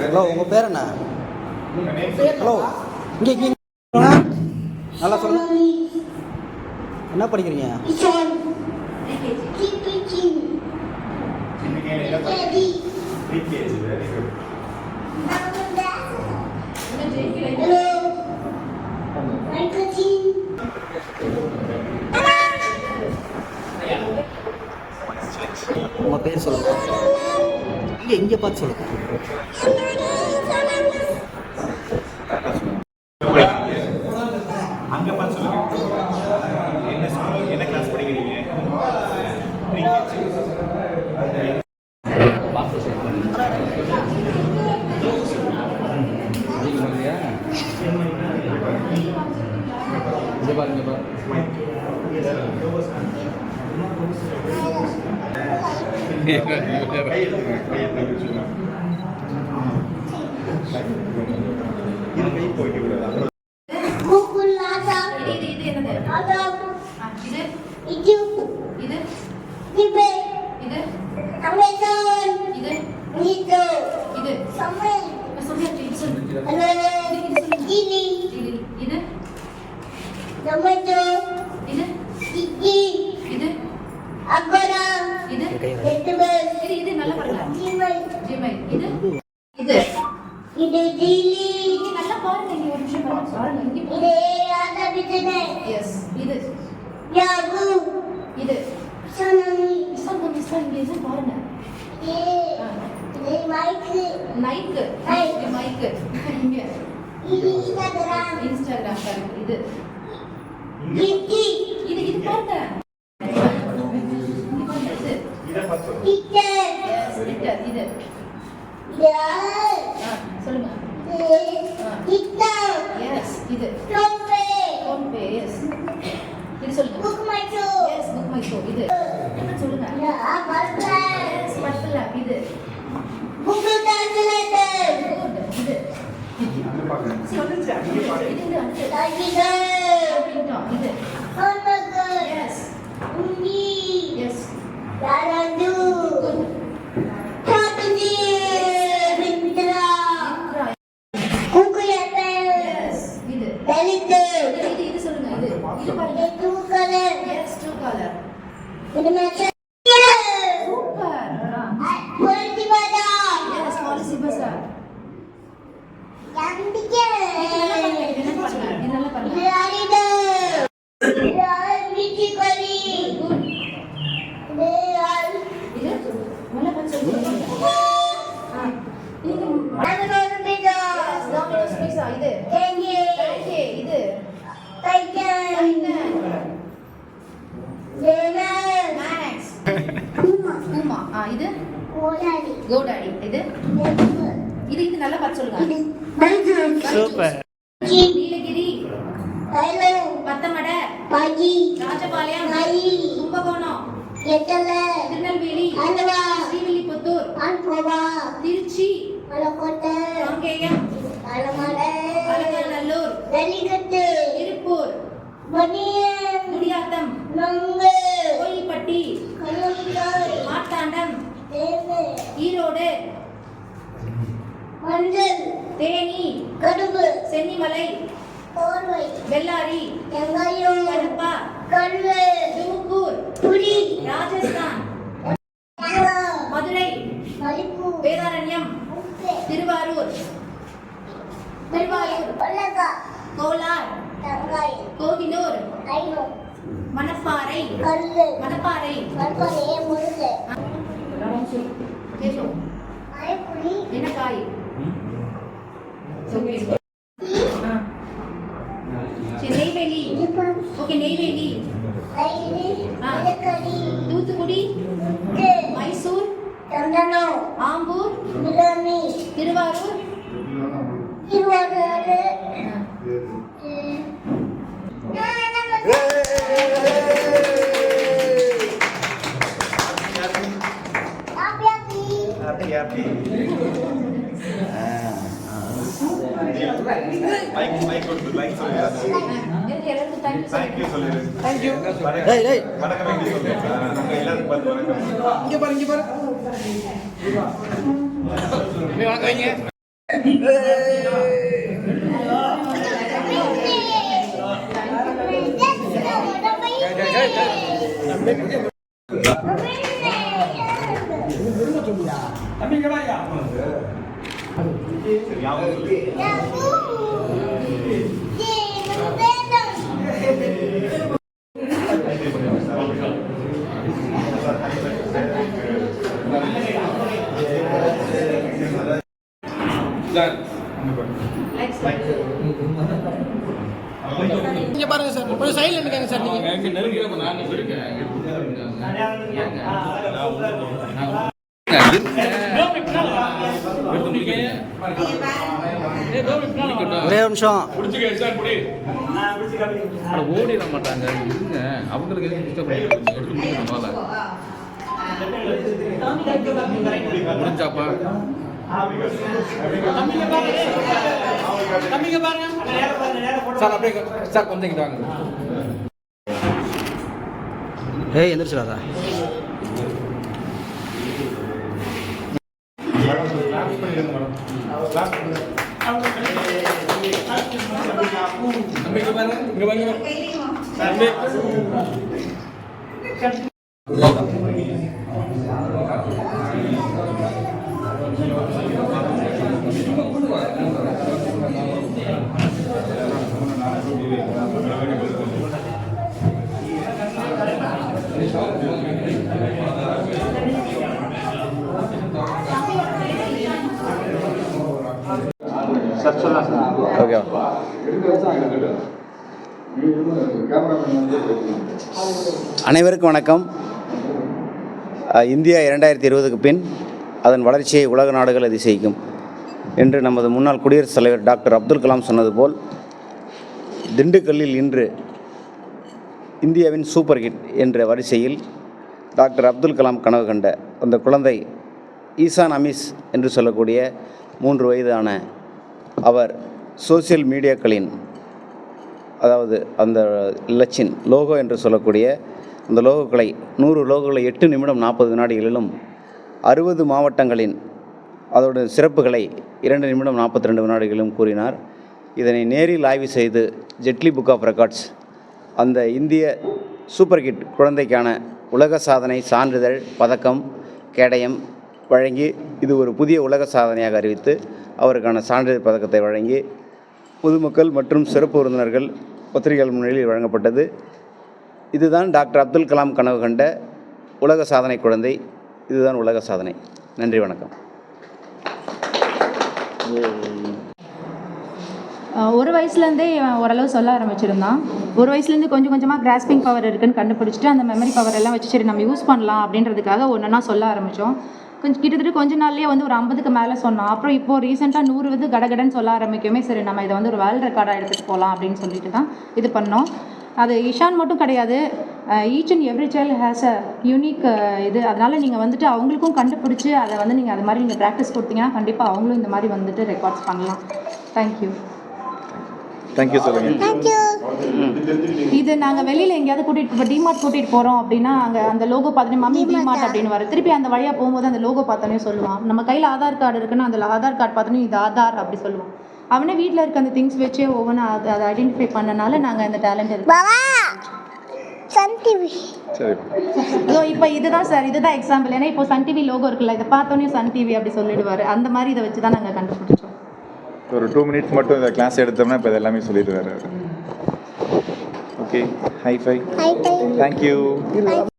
Hello உங்கள் பேர் என்ன? ஹலோ இங்கே இங்கே. நல்லா சொல்லுங்க. என்ன படிக்கிறீங்க? உங்கள் பேர் சொல்லுங்கள் இல்லை இங்கே பார்த்து சொல்லுங்கள் கையில் கையில் இது. சங்கம் இங்கிலீஷ் பாருங்க. மைக்கு மைக்கு மைக்கு இங்க. இன்ஸ்டாகிராம் இன்ஸ்டாகிராம் கரெக்ட் இது. இது. இது இது பாருங்க. இது சொல்லுங்க. இது. சொல்லுங்க. இப்போ இது. என்ன சொல்லுங்க? இது. கூகுள் டிரான்ஸ்லேட்டர் இது. இது சொல்லுங்க. இது. இது பாருங்க. Two colour yes two colour 我的妈 இது? கோடாடி. இது? இது இது நல்லா பார்த்து சொல்லுங்க. சூப்பர். நீலகிரி. பத்தமடை. ராஜபாளையம். கும்பகோணம். திருநெல்வேலி. ஸ்ரீவில்லிபுத்தூர். திருச்சி. காங்கேயம் அலங்காநல்லூர் திருப்பூர். முடியாத்தம். மார்த்தாண்டம் ஈரோடு. மஞ்சள். தேனி. கடுகு சென்னிமலை. போர்வை பெல்லாரி வெங்காயம். கடப்பா கருவு துமுக்கூர் புளி ராஜஸ்தான். மதுரை. வேதாரண்யம். திருவாரூர். திருவாரூர். கோலார். கோகினூர். ஐநூறு மணப்பாறை. கல்லு. மணப்பாறை. மணப்பாறையே முருகு கேசோ மலைப்புலி என்ன காய் நெய்வேலி. ஓகே நெய்வேலி. தூத்துக்குடி. மைசூர். ஆம்பூர். திருவாரூர். திருவாரூர். வணக்கம் எப்படி சொல்லுங்க நம்ம எல்லாரும் பார்த்து வணக்கம் இங்க பாரு இங்க பாரு நீ வணக்கம் வைங்க சரி யாவும் சொல்லு Like சொல்லுங்க. இங்க பாருங்க சார் கொஞ்சம் சைடுல நிக்கங்க சார் நீங்க. நிமிஷம். ஓடிட மாட்டாங்க. இருங்க. அவங்களுக்கு எதுவும் டிஸ்டர்ப் எடுத்து முடிக்கணும் முதல்ல முடிஞ்சாப்பா? சார் அப்படியே சார் கொஞ்சம் வாங்க. ஏய் எந்திரிச்சிடாதா? தம்பி இங்க பாருங்க இங்க பாருங்க தம்பி ஓகேவா அனைவருக்கும் வணக்கம். இந்தியா இரண்டாயிரத்தி இருபதுக்கு பின் அதன் வளர்ச்சியை உலக நாடுகள் அதிசயிக்கும் என்று நமது முன்னாள் குடியரசுத் தலைவர் டாக்டர் அப்துல் கலாம் சொன்னது போல் திண்டுக்கல்லில் இன்று இந்தியாவின் சூப்பர் ஹிட் என்ற வரிசையில் டாக்டர் அப்துல் கலாம் கனவு கண்ட அந்த குழந்தை ஈசான் அமீஸ் என்று சொல்லக்கூடிய மூன்று வயதான அவர் சோசியல் மீடியாக்களின் அதாவது அந்த லட்சின் லோகோ என்று சொல்லக்கூடிய அந்த லோகோக்களை நூறு லோகோக்களை எட்டு நிமிடம் நாற்பது வினாடிகளிலும் அறுபது மாவட்டங்களின் அதோட சிறப்புகளை இரண்டு நிமிடம் நாற்பத்தி ரெண்டு வினாடிகளிலும் கூறினார். இதனை நேரில் ஆய்வு செய்து ஜெட்லி புக் ஆஃப் ரெக்கார்ட்ஸ் அந்த இந்திய சூப்பர் கிட் குழந்தைக்கான உலக சாதனை சான்றிதழ் பதக்கம் கேடயம் வழங்கி இது ஒரு புதிய உலக சாதனையாக அறிவித்து அவருக்கான சான்றிதழ் பதக்கத்தை வழங்கி பொதுமக்கள் மற்றும் சிறப்பு விருந்தினர்கள் பத்திரிகைகள் முன்னிலையில் வழங்கப்பட்டது. இதுதான் டாக்டர் அப்துல் கலாம் கனவு கண்ட உலக சாதனை குழந்தை. இதுதான் உலக சாதனை. நன்றி வணக்கம். ஒரு வயசுலேருந்தே ஓரளவு சொல்ல ஆரம்பிச்சிருந்தான். ஒரு வயசுலேருந்து கொஞ்சம் கொஞ்சமாக கிராஸ்பிங் பவர் இருக்குன்னு கண்டுபிடிச்சிட்டு அந்த மெமரி பவர் எல்லாம் வச்சு சரி நம்ம யூஸ் பண்ணலாம் அப்படின்றதுக்காக ஒன்றுனா சொல்ல ஆரம்பித்தோம் கொஞ்சம் கிட்டத்தட்ட கொஞ்ச நாள்லயே வந்து ஒரு ஐம்பதுக்கு மேலே சொன்னான் அப்புறம் இப்போ ரீசெண்டாக நூறு வந்து கடகடன்னு சொல்ல ஆரம்பிக்குமே சரி நம்ம இதை வந்து ஒரு வேர்ல்ட் ரெக்கார்டாக எடுத்துகிட்டு போகலாம் அப்படின்னு சொல்லிட்டு தான் இது பண்ணோம். அது இஷான் மட்டும் கிடையாது. Each and every child has a unique இது. அதனால் நீங்கள் வந்துட்டு அவங்களுக்கும் கண்டுபிடிச்சி அதை வந்து நீங்கள் அது மாதிரி நீங்கள் ப்ராக்டிஸ் கொடுத்தீங்கன்னா கண்டிப்பாக அவங்களும் இந்த மாதிரி வந்துட்டு ரெக்கார்ட்ஸ் பண்ணலாம். தேங்க்யூ தேங்க்யூ சொல்லுங்கள் இது நாங்கள் வெளியில் எங்கேயாவது கூட்டிகிட்டு இப்போ டிமார்ட் கூட்டிகிட்டு போகிறோம் அப்படின்னா அங்கே அந்த லோகோ பார்த்தோன்னே மம்மி டிமார்ட் அப்படின்னு வரும் திருப்பி அந்த வழியாக போகும்போது அந்த லோகோ பார்த்தோன்னே சொல்லுவான். நம்ம கையில் ஆதார் கார்டு இருக்குன்னா அந்த ஆதார் கார்டு பார்த்தோன்னே இது ஆதார் அப்படி சொல்லுவான். அவனே வீட்டில் இருக்க அந்த திங்ஸ் வச்சே ஒவ்வொன்றா அதை அதை ஐடென்டிஃபை பண்ணனால நாங்கள் அந்த டேலண்ட் இருக்கு. சன் டிவி ஸோ இப்போ இதுதான் சார் இதுதான் எக்ஸாம்பிள் ஏன்னா இப்போ சன் டிவி லோகோ இருக்குல்ல இதை பார்த்தோன்னே சன் டிவி அப்படி சொல்லிடுவார். அந்த மாதிரி இதை வச்சு தான் நாங்கள் ஒரு டூ மினிட்ஸ் மட்டும் இந்த கிளாஸ் எடுத்தோம்னா இப்போ எல்லாமே சொல்லிடுவாரு ஓகே ஹை ஃபை தேங்க்யூ